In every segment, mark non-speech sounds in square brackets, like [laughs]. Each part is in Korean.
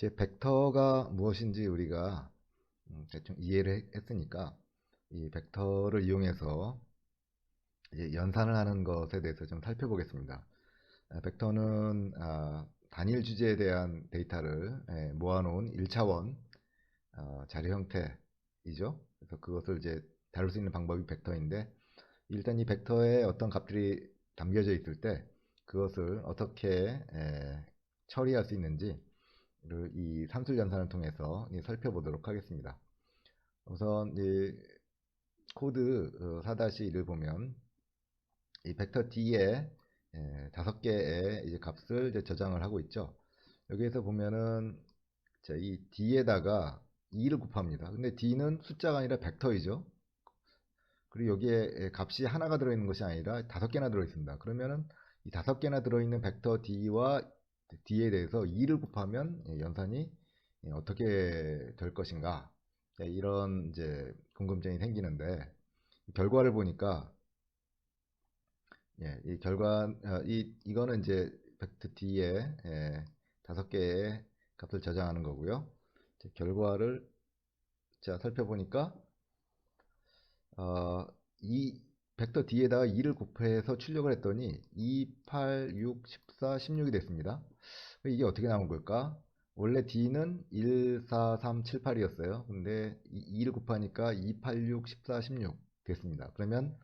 이제 벡터가 무엇인지 우리가 음, 대충 이해를 했- 했으니까 이 벡터를 이용해서 연산을 하는 것에 대해서 좀 살펴보겠습니다. 아, 벡터는 아, 단일 주제에 대한 데이터를 예, 모아놓은 1차원 어, 자료 형태이죠. 그래서 그것을 이제 다룰 수 있는 방법이 벡터인데 일단 이 벡터에 어떤 값들이 담겨져 있을 때 그것을 어떻게 에, 처리할 수 있는지를 이 산술 연산을 통해서 이제 살펴보도록 하겠습니다. 우선 이 코드 어, 4-1을 보면 이 벡터 D에 에, 다섯 개의 이제 값을 이제 저장을 하고 있죠. 여기에서 보면은 자, 이 D에다가 2를 곱합니다. 근데 D는 숫자가 아니라 벡터이죠. 그리고 여기에 값이 하나가 들어있는 것이 아니라 다섯 개나 들어있습니다. 그러면은 이 다섯 개나 들어있는 벡터 D와 D에 대해서 2를 곱하면 예, 연산이 예, 어떻게 될 것인가 예, 이런 이제 궁금증이 생기는데 결과를 보니까 예, 이 결과 어, 이 이거는 이제 벡터 D에 예, 다섯 개의 값을 저장하는 거고요. 결과를 자 살펴보니까 어, 이 벡터 D에다가 2를 곱해서 출력을 했더니 2, 8, 6, 14, 16이 됐습니다. 이게 어떻게 나온 걸까? 원래 D는 1, 4, 3, 7, 8이었어요. 근데 2를 곱하니까 2, 8, 6, 14, 16 됐습니다. 그러면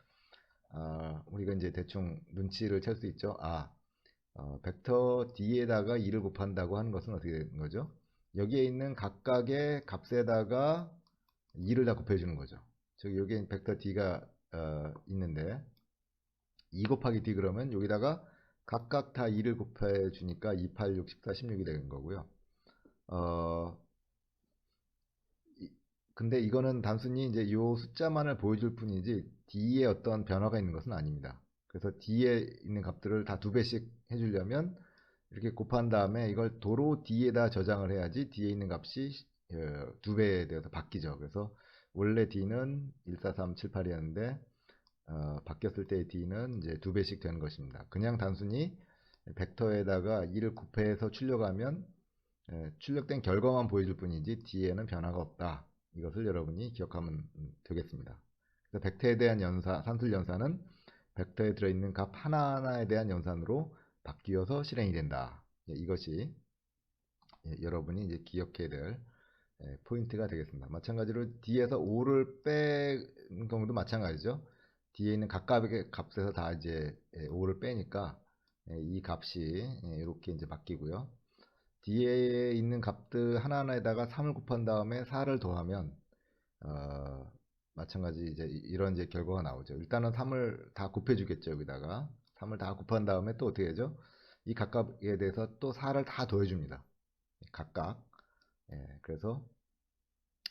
아, 우리가 이제 대충 눈치를 챌 수 있죠. 아, 어, 벡터 D에다가 2를 곱한다고 하는 것은 어떻게 되는 거죠? 여기에 있는 각각의 값에다가 2를 다 곱해주는 거죠. 즉 여기에 벡터 D가 어, 있는데 2 곱하기 D 그러면 여기다가 각각 다 2를 곱해 주니까 2, 8, 6, 14, 16이 되는 거고요. 어, 이- 근데 이거는 단순히 이제 요 숫자만을 보여줄 뿐이지 D에 어떤 변화가 있는 것은 아닙니다. 그래서 D에 있는 값들을 다 두 배씩 해주려면 이렇게 곱한 다음에 이걸 도로 D에다 저장을 해야지 D에 있는 값이 어, 두 배에 되어서 바뀌죠. 그래서 원래 D는 1, 4, 3, 7, 8이었는데 어, 바뀌었을 때 D는 이제 두 배씩 되는 것입니다. 그냥 단순히 벡터에다가 2를 곱해서 출력하면 예, 출력된 결과만 보여줄 뿐이지 D에는 변화가 없다. 이것을 여러분이 기억하면 음, 되겠습니다. 그래서 벡터에 대한 연산, 산술 연산은 벡터에 들어있는 값 하나하나에 대한 연산으로 바뀌어서 실행이 된다. 예, 이것이 예, 여러분이 이제 기억해야 될 예, 포인트가 되겠습니다. 마찬가지로 D에서 5를 뺀 경우도 마찬가지죠. D에 있는 각각의 값에서 다 이제 예, 5를 빼니까 예, 이 값이 예, 이렇게 이제 바뀌고요. D에 있는 값들 하나하나에다가 3을 곱한 다음에 4를 더하면 어, 마찬가지 이제 이- 이런 이제 결과가 나오죠. 일단은 3을 다 곱해주겠죠. 여기다가 3을 다 곱한 다음에 또 어떻게 되죠? 이 각각에 대해서 또 4를 다 더해줍니다. 각각. 예, 그래서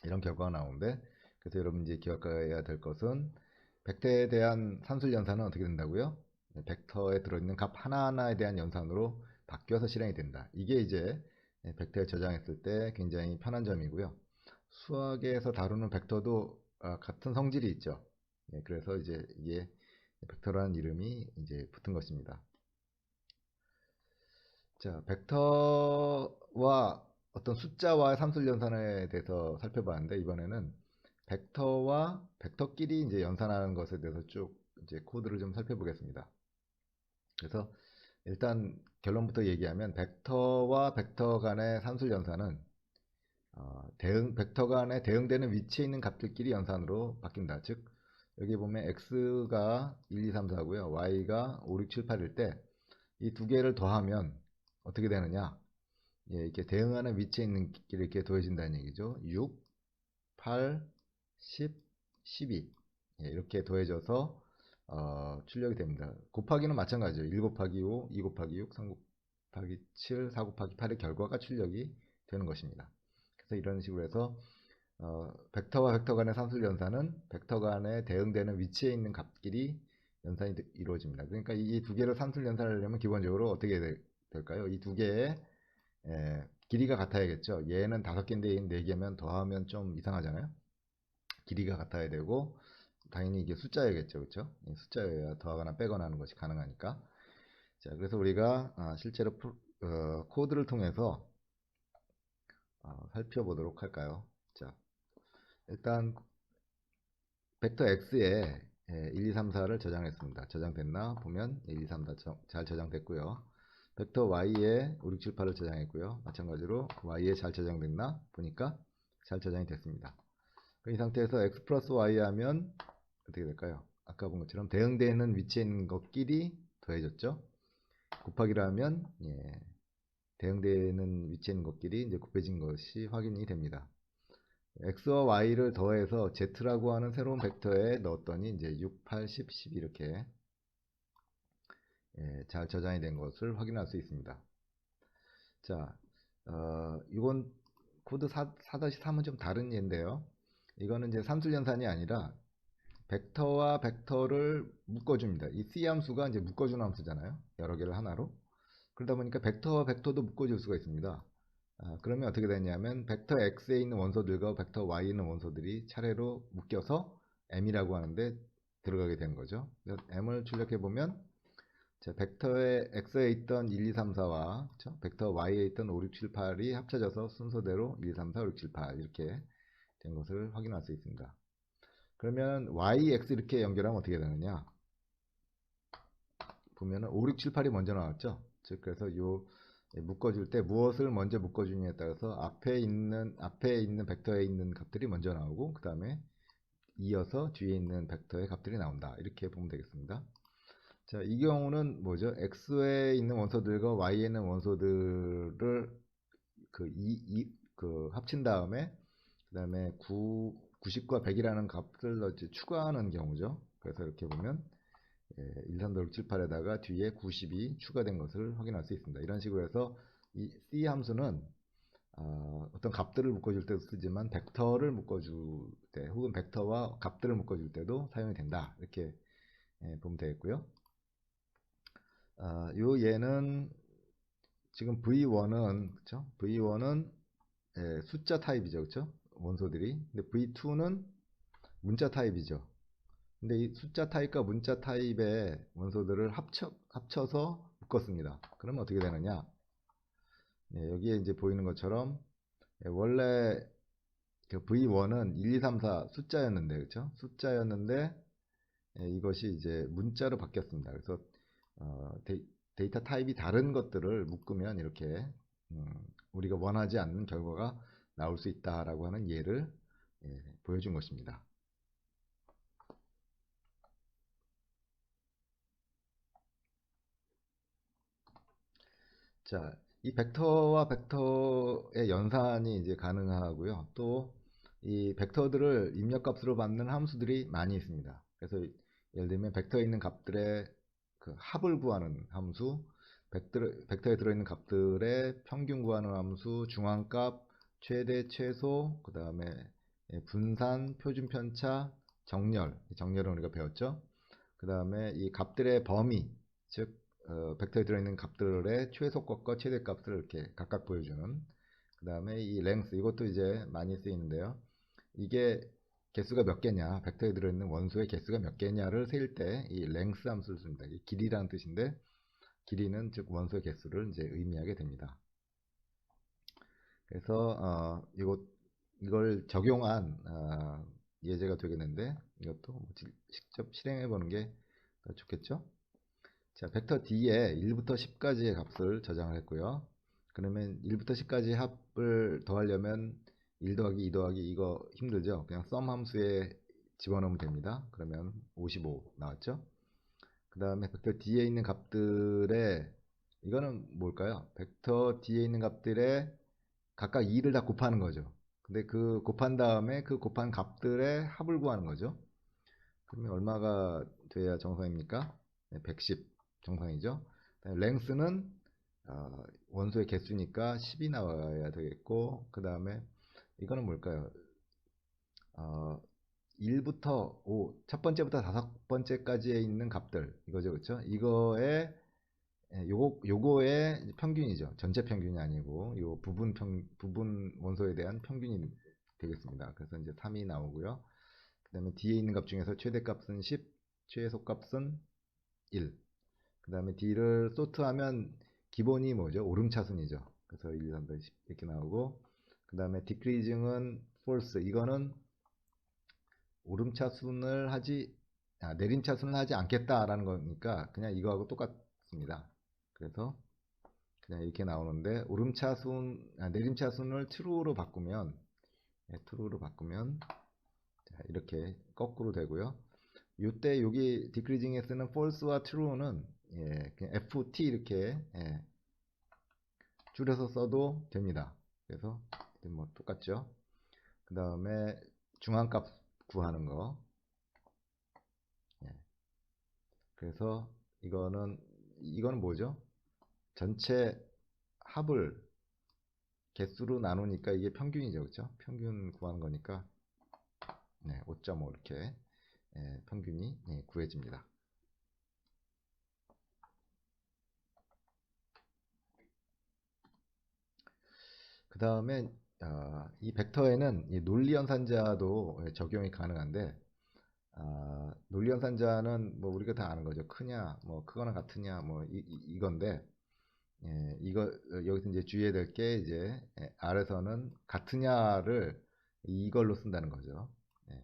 이런 결과가 나오는데 그래서 여러분 이제 기억해야 될 것은 벡터에 대한 산술 연산은 어떻게 된다고요? 네, 벡터에 들어있는 값 하나하나에 대한 연산으로 바뀌어서 실행이 된다. 이게 이제 예, 벡터에 저장했을 때 굉장히 편한 점이고요. 수학에서 다루는 벡터도 아, 같은 성질이 있죠. 예, 그래서 이제 이게 벡터라는 이름이 이제 붙은 것입니다. 자, 벡터와 어떤 숫자와 산술 연산에 대해서 살펴봤는데 이번에는 벡터와 벡터끼리 이제 연산하는 것에 대해서 쭉 이제 코드를 좀 살펴보겠습니다. 그래서 일단 결론부터 얘기하면 벡터와 벡터 간의 산술 연산은 어, 대응 벡터 간에 대응되는 위치에 있는 값들끼리 연산으로 바뀐다. 즉 여기 보면 x가 1, 2, 3, 4고요. y가 5, 6, 7, 8일 때 이 두 개를 더하면 어떻게 되느냐? 예, 이렇게 대응하는 위치에 있는 끼리 이렇게 더해진다는 얘기죠. 6, 8, 10, 12 예, 이렇게 더해져서 어, 출력이 됩니다. 곱하기는 마찬가지죠. 1 곱하기 5, 2 곱하기 6, 3 곱하기 7, 4 곱하기 8의 결과가 출력이 되는 것입니다. 그래서 이런 식으로 해서 어, 벡터와 벡터 간의 산술 연산은 벡터 간에 대응되는 위치에 있는 값끼리 연산이 되- 이루어집니다. 그러니까 이 두 개를 산술 연산하려면 기본적으로 어떻게 되- 될까요? 이 두 개의 에, 길이가 같아야겠죠. 얘는 다섯 개인데 얘는 네 개면 더하면 좀 이상하잖아요. 길이가 같아야 되고 당연히 이게 숫자여야겠죠. 그렇죠? 이 숫자여야 더하거나 빼거나 하는 것이 가능하니까. 자, 그래서 우리가 아, 실제로 어, 코드를 통해서 어, 살펴보도록 할까요? 자, 일단 벡터 x에 1, 2, 3, 4를 저장했습니다. 저장됐나 보면 1, 2, 3, 4 잘 저장됐고요. 벡터 y에 5, 6, 7, 8을 저장했고요. 마찬가지로 y에 잘 저장됐나 보니까 잘 저장이 됐습니다. 이 상태에서 x 플러스 y 하면 어떻게 될까요? 아까 본 것처럼 대응되는 위치에 있는 것끼리 더해졌죠. 곱하기를 하면 예, 대응되는 위치에 있는 것끼리 이제 곱해진 것이 확인이 됩니다. x와 y를 더해서 z라고 하는 새로운 벡터에 넣었더니 이제 6, 8, 10, 12 이렇게 예, 잘 저장이 된 것을 확인할 수 있습니다. 자, 어, 이건 코드 4, 4-3은 좀 다른 예인데요. 이거는 이제 산술연산이 아니라 벡터와 벡터를 묶어줍니다. 이 C 함수가 이제 묶어주는 함수잖아요. 여러 개를 하나로. 그러다 보니까 벡터와 벡터도 묶어줄 수가 있습니다. 아, 그러면 어떻게 되냐면 벡터 x에 있는 원소들과 벡터 y에 있는 원소들이 차례로 묶여서 m이라고 하는데 들어가게 되는 거죠. m을 출력해 보면 자, 벡터의 x에 있던 1, 2, 3, 4와 그렇죠? 벡터 y에 있던 5, 6, 7, 8이 합쳐져서 순서대로 1, 2, 3, 4, 5, 6, 7, 8 이렇게 된 것을 확인할 수 있습니다. 그러면 y, x 이렇게 연결하면 어떻게 되느냐? 보면은 5, 6, 7, 8이 먼저 나왔죠. 즉 그래서 요 묶어줄 때 무엇을 먼저 묶어주느냐에 따라서 앞에 있는 앞에 있는 벡터에 있는 값들이 먼저 나오고 그 다음에 이어서 뒤에 있는 벡터의 값들이 나온다. 이렇게 보면 되겠습니다. 자, 이 경우는 뭐죠? x에 있는 원소들과 y에 있는 원소들을 그, 이, 이, 그 합친 다음에 그 다음에 9, 90과 100이라는 값을 이제 추가하는 경우죠. 그래서 이렇게 보면 예, 1, 3, 4, 6, 7, 8에다가 뒤에 90이 추가된 것을 확인할 수 있습니다. 이런 식으로 해서 이 C 함수는 어, 떤 값들을 묶어줄 때도 쓰지만 벡터를 묶어줄 때 혹은 벡터와 값들을 묶어줄 때도 사용이 된다. 이렇게 예, 보면 되겠고요. 어, 요 얘는 지금 V1은 그쵸? V1은 예, 숫자 타입이죠. 그쵸? 원소들이. 근데 V2는 문자 타입이죠. 근데 이 숫자 타입과 문자 타입의 원소들을 합쳐, 합쳐서 묶었습니다. 그러면 어떻게 되느냐? 네, 여기에 이제 보이는 것처럼 예, 원래 그 V1은 1, 2, 3, 4 숫자였는데, 그쵸? 숫자였는데 예, 이것이 이제 문자로 바뀌었습니다. 그래서 어, 데이, 터 타입이 다른 것들을 묶으면 이렇게 음, 우리가 원하지 않는 결과가 나올 수 있다라고 하는 예를 예, 보여준 것입니다. 자, 이 벡터와 벡터의 연산이 이제 가능하고요. 또 이 벡터들을 입력값으로 받는 함수들이 많이 있습니다. 그래서 예를 들면 벡터에 있는 값들의 그 합을 구하는 함수, 벡터, 벡터에 들어있는 값들의 평균 구하는 함수, 중앙값, 최대, 최소, 그 다음에 분산, 표준 편차, 정렬, 정렬은 우리가 배웠죠. 그 다음에 이 값들의 범위, 즉 어, 벡터에 들어있는 값들의 최소값과 최대값을 이렇게 각각 보여주는 그 다음에 이 랭스 이것도 이제 많이 쓰이는데요. 이게 개수가 몇 개냐 벡터에 들어있는 원소의 개수가 몇 개냐를 세일 때 이 랭스 함수를 씁니다. 이 길이라는 뜻인데 길이는 즉 원소의 개수를 이제 의미하게 됩니다 그래서 어, 이것 이걸 적용한 어, 예제가 되겠는데 이것도 뭐 직접 실행해 보는 게 좋겠죠 자, 벡터 D에 1부터 10까지의 값을 저장을 했고요. 그러면 1부터 10까지 합을 더하려면 1 더하기 2 더하기 이거 힘들죠? 그냥 썸 함수에 집어넣으면 됩니다. 그러면 55 나왔죠? 그 다음에 벡터 D에 있는 값들의 이거는 뭘까요? 벡터 D에 있는 값들의 각각 2를 다 곱하는 거죠. 근데 그 곱한 다음에 그 곱한 값들의 합을 구하는 거죠. 그러면 얼마가 돼야 정상입니까? 110. 정상이죠. 랭스는 어, 원소의 개수니까 10이 나와야 되겠고 그 다음에 이거는 뭘까요? 어, 1부터 5, 첫 번째부터 다섯 번째까지에 있는 값들 이거죠, 그렇죠? 이거에 예, 요거 요거의 평균이죠. 전체 평균이 아니고 요 부분 평 부분 원소에 대한 평균이 되겠습니다. 그래서 이제 3이 나오고요. 그다음에 뒤에 있는 값 중에서 최대값은 10, 최소값은 1. 그 다음에 D를 소트하면 기본이 뭐죠? 오름차순이죠. 그래서 1, 2, 3, 4, 10 이렇게 나오고 그그 다음에 decreasing은 false. 이거는 오름차순을 하지, 아, 내림차순을 하지 않겠다라는 거니까 그냥 이거하고 똑같습니다. 그래서 그냥 이렇게 나오는데 오름차순, 아, 내림차순을 true로 바꾸면, 네, true로 바꾸면 자, 이렇게 거꾸로 되고요. 이때 여기 decreasing에 쓰는 false와 true는 예, 그냥 ft 이렇게 예, 줄여서 써도 됩니다. 그래서 뭐 똑같죠. 그 다음에 중앙값 구하는 거. 예. 그래서 이거는 이거는 뭐죠? 전체 합을 개수로 나누니까 이게 평균이죠, 그렇죠? 평균 구하는 거니까 네, 5.5 이렇게 예, 평균이 예, 구해집니다. 그 다음에 어, 이 벡터에는 이 논리연산자도 적용이 가능한데 아, 논리연산자는 뭐 우리가 다 아는 거죠. 크냐, 뭐 크거나 같으냐, 뭐 이, 건데 예, 이거 어, 여기서 이제 주의해야 될 게 이제 예, R에서는 같으냐를 이걸로 쓴다는 거죠. 예.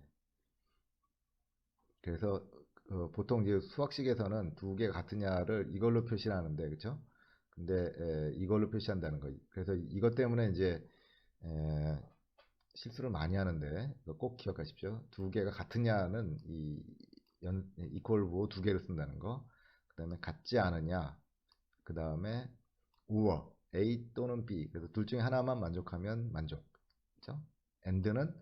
그래서 어, 보통 이제 수학식에서는 두 개 같으냐를 이걸로 표시하는데 그렇죠? 근데 에, 이걸로 표시한다는 거. 그래서 이것 때문에 이제 에, 실수를 많이 하는데 꼭 기억하십시오. 두 개가 같으냐는 이 연, 이퀄 두 개를 쓴다는 거. 그 다음에 같지 않으냐. 그 다음에 우어 A 또는 B. 그래서 둘 중에 하나만 만족하면 만족. 그렇죠? and는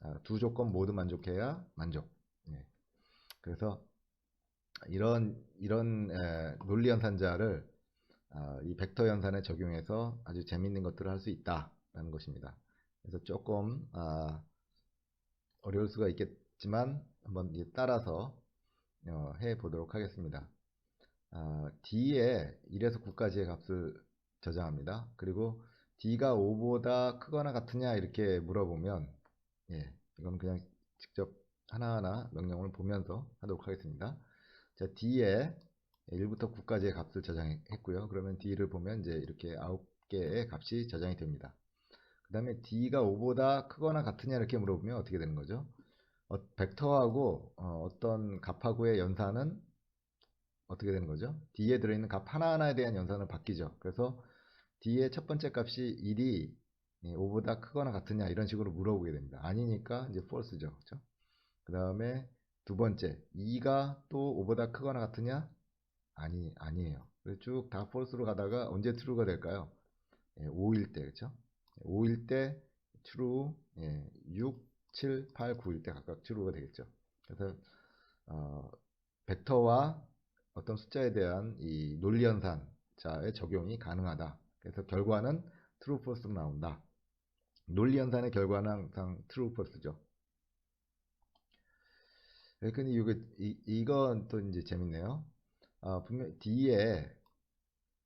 아, 두 조건 모두 만족해야 만족. 예. 그래서 이런 이런 에, 논리 연산자를 아, 이 벡터 연산에 적용해서 아주 재밌는 것들을 할 수 있다라는 것입니다. 그래서 조금 아, 어려울 수가 있겠지만 한번 따라서 어, 해 보도록 하겠습니다. 아, D에 1에서 9까지의 값을 저장합니다. 그리고 D가 5보다 크거나 같으냐 이렇게 물어보면 예, 이건 그냥 직접 하나하나 명령을 보면서 하도록 하겠습니다. 자, D에 1부터 9까지의 값을 저장했고요. 그러면 D를 보면 이제 이렇게 9개의 값이 저장이 됩니다. 그 다음에 D가 5보다 크거나 같으냐 이렇게 물어보면 어떻게 되는 거죠? 어, 벡터하고 어, 떤 값하고의 연산은 어떻게 되는 거죠? D에 들어있는 값 하나하나에 대한 연산은 바뀌죠. 그래서 D의 첫 번째 값이 1이 5보다 크거나 같으냐 이런 식으로 물어보게 됩니다. 아니니까 이제 false죠. 그렇죠? 그 다음에 두 번째 2가 또 5보다 크거나 같으냐 아니 아니에요. 쭉 다 false로 가다가 언제 true가 될까요? 예, 5일 때 그렇죠? 5일 때 true, 예, 6, 7, 8, 9일 때 각각 true가 되겠죠. 그래서 어, 벡터와 어떤 숫자에 대한 이 논리 연산자의 적용이 가능하다. 그래서 결과는 true, false로 나온다. 논리 연산의 결과는 항상 true, false죠. 네, 근데 이거 이, 이건 또 이제 재밌네요. 아, 분명 D에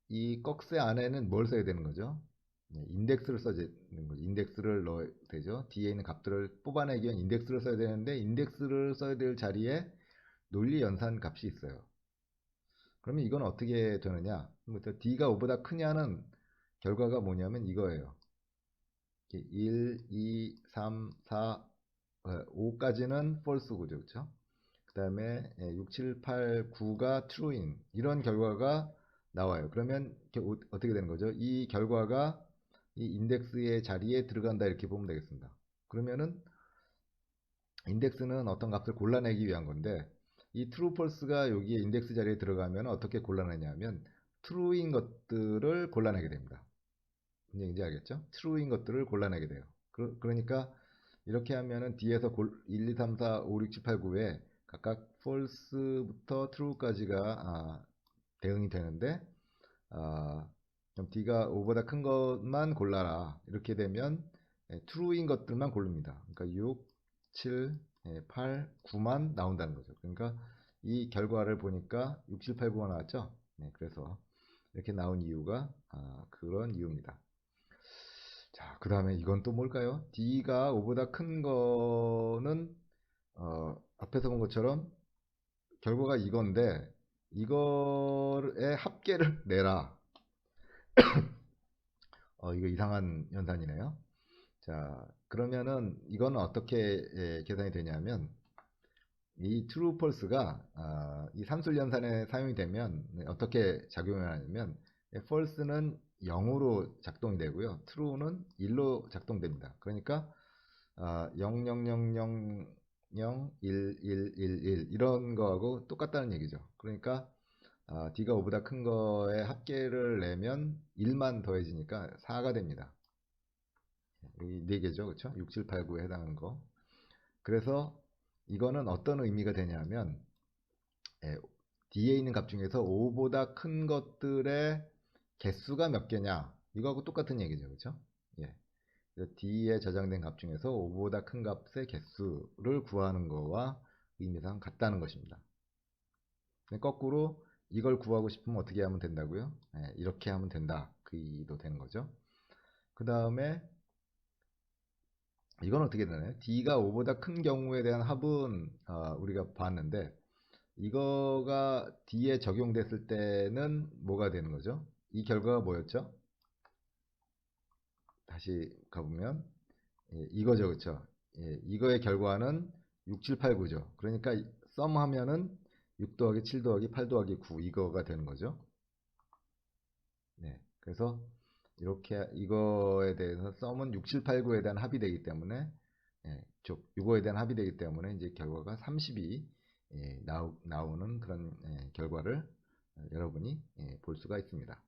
이 꺽쇠 안에는 뭘 써야 되는 거죠? 네, 인덱스를 써야 되는 거죠. 인덱스를 넣어야 되죠. D에 있는 값들을 뽑아내기 위한 인덱스를 써야 되는데 인덱스를 써야 될 자리에 논리 연산 값이 있어요. 그러면 이건 어떻게 되느냐? D가 5보다 크냐는 결과가 뭐냐면 이거예요. 1, 2, 3, 4, 5까지는 false고죠. 그렇죠? 그 다음에 6, 7, 8, 9가 true인 이런 결과가 나와요. 그러면 어떻게 되는 거죠? 이 결과가 이 인덱스의 자리에 들어간다 이렇게 보면 되겠습니다. 그러면은 인덱스는 어떤 값을 골라내기 위한 건데 이 true, false가 여기에 인덱스 자리에 들어가면 어떻게 골라내냐면 true인 것들을 골라내게 됩니다. 무슨 얘기인지 알겠죠? true인 것들을 골라내게 돼요. 그, 러니까 이렇게 하면은 뒤에서 1, 2, 3, 4, 5, 6, 7, 8, 9에 각각 false부터 true까지가 아, 대응이 되는데 아, 그럼 D가 5보다 큰 것만 골라라 이렇게 되면 예, true인 것들만 고릅니다. 그러니까 6, 7, 예, 8, 9만 나온다는 거죠. 그러니까 이 결과를 보니까 6, 7, 8, 9가 나왔죠. 네, 그래서 이렇게 나온 이유가 아, 그런 이유입니다. 자, 그 다음에 이건 또 뭘까요? D가 5보다 큰 거는 어, 앞에서 본 것처럼 결과가 이건데 이거의 합계를 [laughs] 내라. [coughs] 어, 이거 이상한 연산이네요. 자, 그러면은 이거는 어떻게 예, 계산이 되냐면 이 true false가 아, 이 산술 연산에 사용이 되면 어떻게 작용을 하냐면 예, false는 0으로 작동이 되고요. true는 1로 작동됩니다. 그러니까 아, 0, 0, 0, 0, 0, 1, 1, 1, 1 이런 거하고 똑같다는 얘기죠. 그러니까 아, d가 5보다 큰 거에 합계를 내면 1만 더해지니까 4가 됩니다. 이 4개죠. 그렇죠? 6, 7, 8, 9에 해당하는 거. 그래서 이거는 어떤 의미가 되냐면 예, D에 있는 값 중에서 5보다 큰 것들의 개수가 몇 개냐 이거하고 똑같은 얘기죠. 그렇죠? 예. D에 저장된 값 중에서 5보다 큰 값의 개수를 구하는 거와 의미상 같다는 것입니다. 거꾸로 이걸 구하고 싶으면 어떻게 하면 된다고요? 예, 이렇게 하면 된다. 그 의도 되는 거죠. 그 다음에 이건 어떻게 되나요? D가 5보다 큰 경우에 대한 합은 어, 우리가 봤는데 이거가 D에 적용됐을 때는 뭐가 되는 거죠? 이 결과가 뭐였죠? 다시 가보면 예, 이거죠 그쵸 예, 이거의 결과는 6, 7, 8, 9죠 그러니까 썸 하면은 6 더하기 7 더하기 8 더하기 9 이거가 되는 거죠 네, 그래서 이렇게 이거에 대해서 썸은 6, 7, 8, 9에 대한 합이 되기 때문에 예, 즉 이거에 대한 합이 되기 때문에 이제 결과가 30이 예, 나오, 나오는 그런 예, 결과를 어, 여러분이 예, 볼 수가 있습니다.